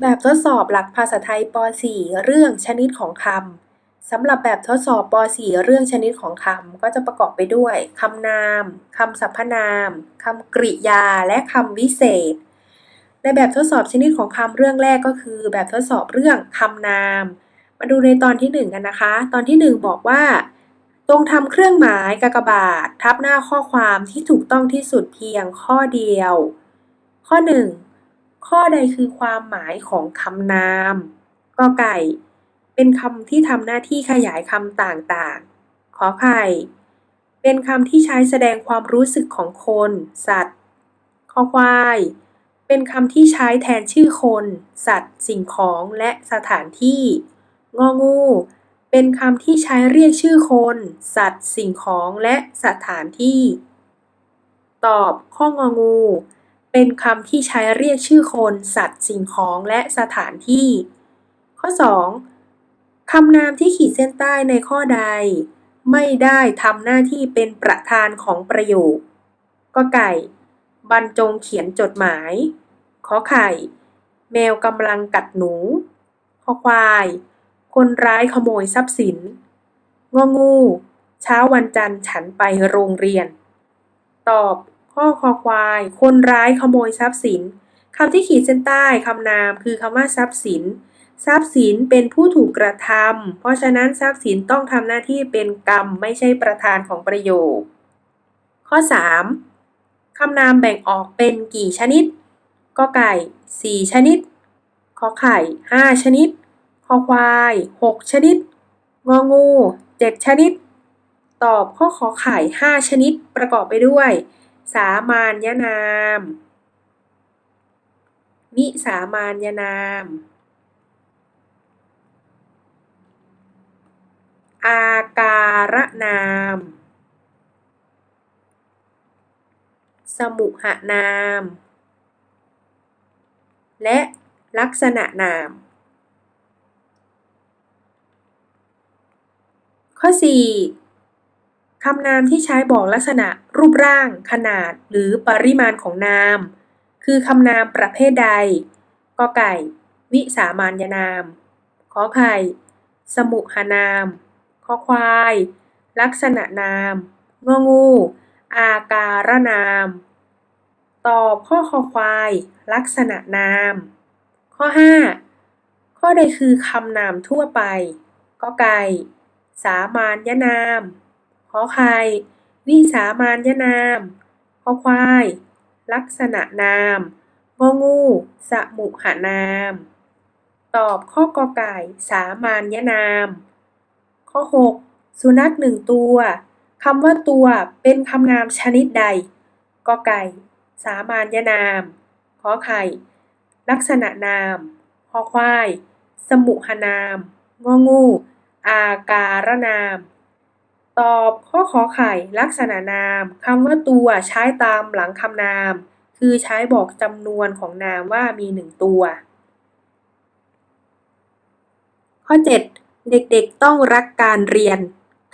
แบบทดสอบหลักภาษาไทยป .4 เรื่องชนิดของคำ สำหรับแบบทดสอบป .4 เรื่องชนิดของคำ ก็จะประกอบไปด้วยคำนามคำสรรพนามคำกริยา และคำวิเศษ ในแบบทดสอบชนิดของคำเรื่องแรกก็คือ แบบทดสอบเรื่องคำนาม มาดูในตอนที่หนึ่งกันนะคะ ตอนที่หนึ่งบอกว่าตรงทำเครื่องหมายกากบาท ทับหน้าข้อความที่ถูกต้องที่สุดเพียงข้อเดียว ข้อ 1 ข้อใดคือความหมายของคำนาม ก ไก่ เป็นคำที่ทำหน้าที่ขยายคำต่างๆ ขอไข่ เป็นคำที่ใช้แสดงความรู้สึกของคน สัตว์ขอควาย เป็นคำที่ใช้แทนชื่อคน สัตว์ สิ่งของและสถานที่ งองู เป็นคำที่ใช้เรียกชื่อคน สัตว์ สิ่งของและสถานที่ ตอบ ข้ององู เป็นคำที่ใช้เรียกชื่อคน สัตว์ สิ่งของ และสถานที่ ข้อ 2. คำนามที่ขีดเส้นใต้ในข้อใด ไม่ได้ทำหน้าที่เป็นประธานของประโยคก็ไก่ บรรจงเขียนจดหมาย ขอไข่ แมวกำลังกัดหนู ขอควาย คนร้ายขโมยทรัพย์สิน งองู เช้าวันจันทร์ฉันไปโรงเรียน ตอบ ข้อคอควาย คนร้ายขโมยทรัพย์สินคำที่ขีดเส้นใต้คำนามคือคำว่าทรัพย์สิน ทรัพย์สินเป็นผู้ถูกกระทำเพราะฉะนั้นทรัพย์สินต้องทำหน้าที่เป็นกรรมไม่ใช่ประธานของประโยค ข้อ 3. คำนามแบ่งออกเป็นกี่ชนิดก็ไก่ 4 ชนิดขอไข่ 5 ชนิดคอควาย 6 ชนิด งองู 7 ชนิด ตอบข้อขอไข่ 5 ชนิดประกอบไปด้วย สามานยนามวิสามานยนาม อาการนาม สมุหนาม และลักษณะนาม ข้อ 4 คำนามที่ใช้บอกลักษณะรูปร่าง ขนาด หรือปริมาณของนาม คือคำนามประเภทใดกไก่ วิสามานยนามขอไข่ สมุหนามขอควาย ลักษณะนามงองู อาการนาม ตอบข้อคอควาย ลักษณะนาม ข้อ 5 ข้อใดคือคำนามทั่วไปกไก่ สามานยนาม ขอไข่ วิสามานยนามขอควาย ลักษณะนามงองู สมุหนาม ตอบข้อกอไก่ สามานยนาม ข้อ 6 สุนัขหนึ่งตัวคำว่าตัวเป็นคำนามชนิดใดกอไก่ สามานยนามขอไข่ ลักษณะนามขอควาย สมุหนามงองู อาการนาม ตอบข้อขอไข่ ลักษณะนาม คำว่าตัวใช้ตามหลังคำนาม คือใช้บอกจำนวนของนามว่ามีหนึ่งตัว ข้อ 7 เด็กๆต้องรักการเรียน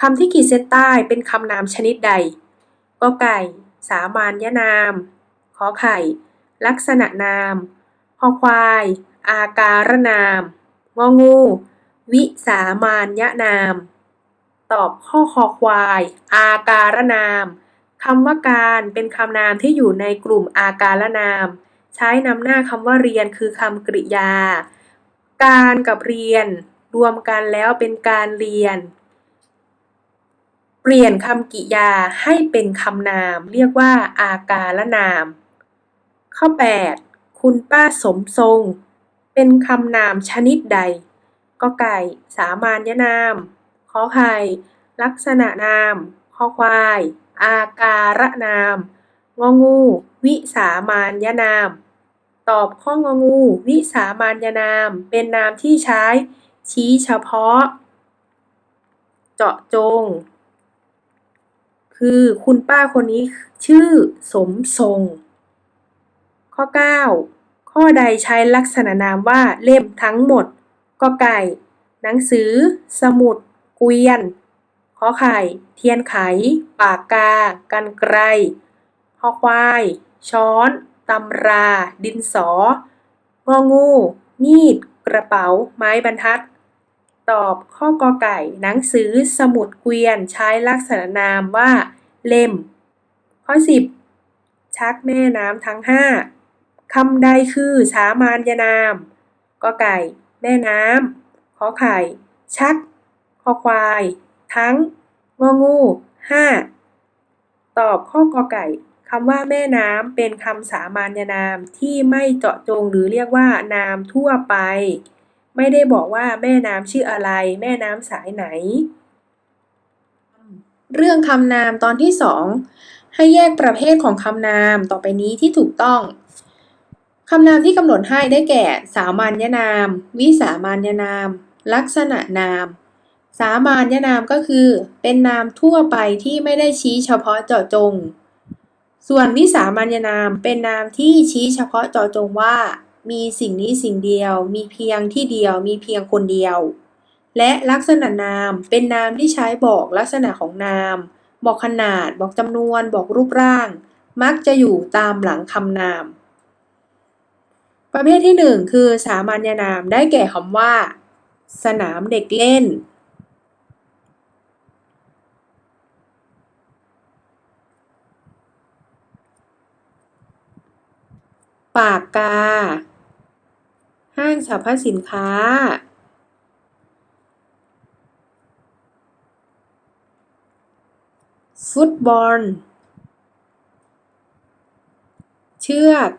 คำที่ขีดเส้นใต้เป็นคำนามชนิดใดกไก่ สามานยนาม ขอไข่ ลักษณะนามขอควาย อาการนาม งองู วิสามานยนาม ตอบข้อคอควาย อาการนาม คำว่าการเป็นคำนามที่อยู่ในกลุ่มอาการนาม ใช้นำหน้าคำว่าเรียนคือคำกริยา การกับเรียน รวมกันแล้วเป็นการเรียน เปลี่ยนคำกริยาให้เป็นคำนาม เรียกว่า อาการนาม ข้อ 8 คุณป้าสมทรง เป็นคำนามชนิดใด ก็ไก่ สามานยนาม อไข่ ลักษณะนามขอควาย อาการนาม งองู วิสามานยนาม ตอบข้ององู วิสามานยนาม เป็นนามที่ใช้ ชี้เฉพาะ เจาะจง คือคุณป้าคนนี้ชื่อสมทรง ข้อ 9 ข้อใดใช้ลักษณะนามว่าเล่มทั้งหมดก็ไก่ หนังสือ สมุด เกวียน ขอไข่ เทียนไข ปากกา กันไกรขอควาย ช้อน ตำรา ดินสอ งองู มีด กระเป๋า ไม้บรรทัด ตอบข้อกอไก่ หนังสือ สมุดเกวียน ใช้ลักษณะนามว่า เล่ม ข้อ10ชักแม่น้ำทั้งห้าคำใดคือสามัญนามกอไก่ แม่น้ำขอไข่ ชัก คอควาย ทั้ง งองู ห้า ตอบข้อกอไก่คำว่าแม่น้ำเป็นคำสามัญนามที่ไม่เจาะจงหรือเรียกว่านามทั่วไป ไม่ได้บอกว่าแม่น้ำชื่ออะไร แม่น้ำสายไหน เรื่องคำนามตอนที่สองให้แยกประเภทของคำนามต่อไปนี้ที่ถูกต้องคำนามที่กำหนดให้ได้แก่ สามัญนาม วิสามัญนาม ลักษณะนาม สามัญนามก็คือ เป็นนามทั่วไปที่ไม่ได้ชี้เฉพาะเจาะจง ส่วนวิสามัญนามเป็นนามที่ชี้เฉพาะเจาะจงว่า มีสิ่งนี้สิ่งเดียว มีเพียงที่เดียว มีเพียงคนเดียว และลักษณะนามเป็นนามที่ใช้บอกลักษณะของนาม บอกขนาด บอกจำนวน บอกรูปร่าง มักจะอยู่ตามหลังคำนาม ประเภทที่หนึ่งคือสามัญนามได้แก่คำว่า สนามเด็กเล่น ปากกา ห้างสรรพสินค้า ฟุตบอล เชือก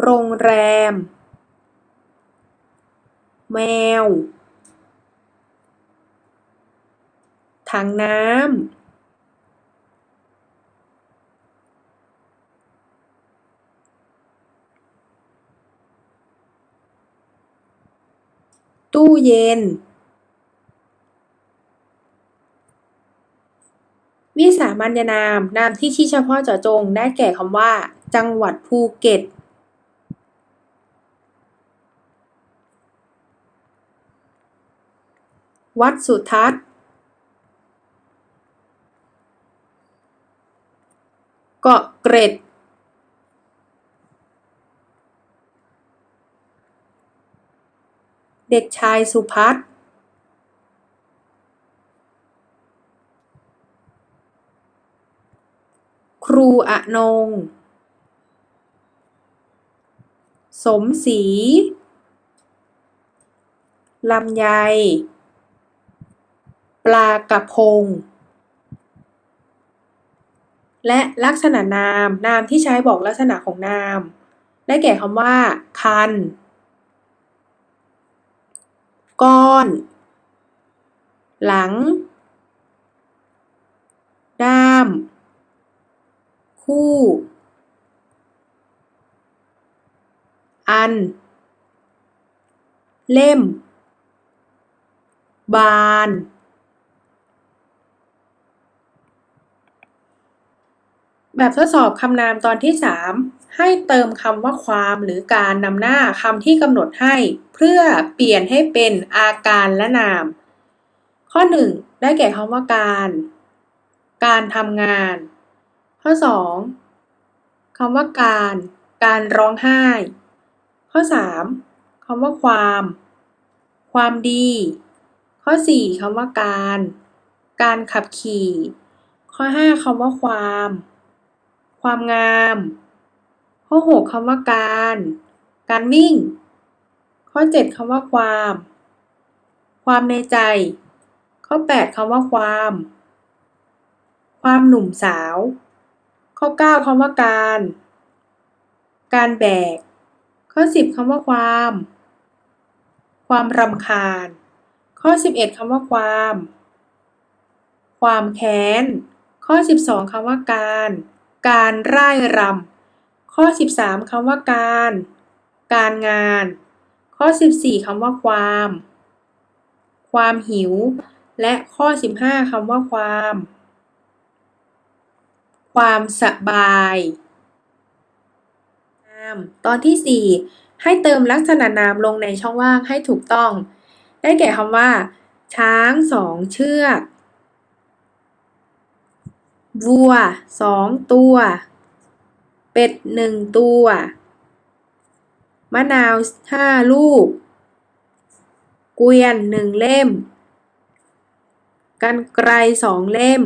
โรงแรม แมว ถังน้ำ ตู้เย็น วิสามัญนาม นามที่ชี้เฉพาะเจาะจงได้แก่คำว่า จังหวัดภูเก็ต วัดสุทัศน์ เกาะเกร็ด เด็กชายสุพัฒน์ครูอนง สมศรีลำไย ปลากระพง และลักษณะนาม นามที่ใช้บอกลักษณะของนาม ได้แก่คำว่า คัน ก้อน หลัง ด้าม คู่ อัน เล่ม บาน แบบทดสอบคำนามตอนที่ 3 ให้เติมคำว่าความหรือการนำหน้าคำที่กำหนดให้ เพื่อเปลี่ยนให้เป็นอาการและนาม ข้อ 1 ได้แก่คำว่าการ การทำงาน ข้อ 2คำว่าการ การร้องไห้ ข้อ 3คำว่าความ ความดี ข้อ 4คำว่าการ การขับขี่ ข้อ 5คำว่าความ ความงาม ข้อ 6 คำว่าการ การวิ่ง ข้อ 7 คำว่าความ ความในใจ ข้อ 8 คำว่าความ ความหนุ่มสาว ข้อ 9 คำว่าการ การแบก ข้อ 10 คำว่าความ ความรำคาญ ข้อ 11 คำว่าความ ความแค้น ข้อ 12 คำว่าการ การร่ายรำข้อ 13คำว่าการ การงาน ข้อ 14คำว่าความ ความหิว และข้อ 15คำว่าความ ความสบายตอนที่ 4 ให้เติมลักษณะนามลงในช่องว่างให้ถูกต้อง ได้แก่คำว่า ช้างสองเชือก วัวสองตัว เป็ดหนึ่งตัว มะนาวห้าลูก เกวียนหนึ่งเล่ม กันไกรสองเล่ม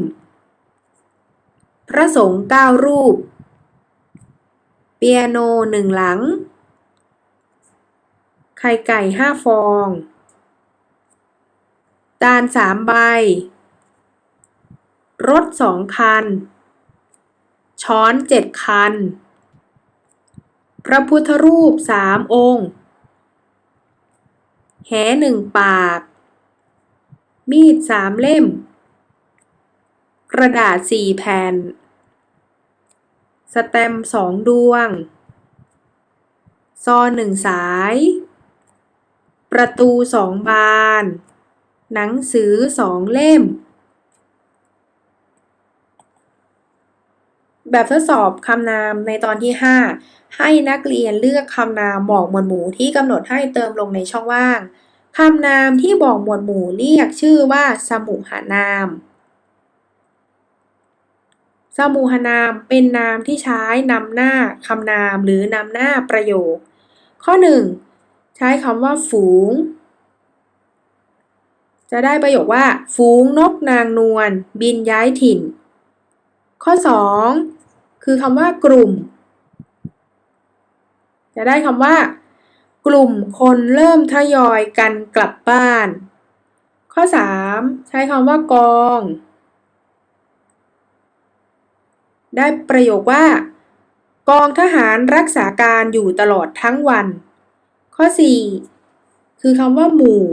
พระสงฆ์เก้ารูป เปียโนหนึ่งหลัง ไข่ไก่ห้าฟองตาลสามใบ รถสองคัน ช้อนเจ็ดคัน พระพุทธรูปสามองค์ แหหนึ่งปาก มีดสามเล่ม กระดาษสี่แผ่น สแตมสองดวง ซอหนึ่งสาย ประตูสองบาน หนังสือสองเล่ม แบบทดสอบคำนามในตอนที่ 5 ให้นักเรียนเลือกคำนามบอกหมวดหมู่ที่กำหนดให้เติมลงในช่องว่างคำนามที่บอกหมวดหมู่เรียกชื่อว่า สมุหนาม สมุหนามเป็นนามที่ใช้นำหน้าคำนามหรือนำหน้าประโยค ข้อ 1 ใช้คำว่า ฝูง จะได้ประโยคว่า ฝูงนกนางนวลบินย้ายถิ่น ข้อ 2 คือคำว่ากลุ่ม จะได้คำว่า กลุ่มคนเริ่มทยอยกันกลับบ้าน ข้อ 3 ใช้คำว่ากอง ได้ประโยคว่า กองทหารรักษาการอยู่ตลอดทั้งวัน ข้อ 4 คือคำว่าหมู่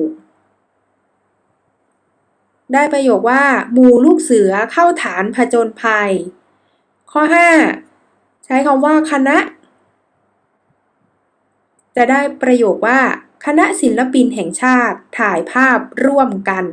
ได้ประโยคว่า หมู่ลูกเสือเข้าฐานผจญภัย ข้อ 5 ใช้คำว่าคณะ จะได้ประโยคว่า คณะศิลปินแห่งชาติถ่ายภาพร่วมกัน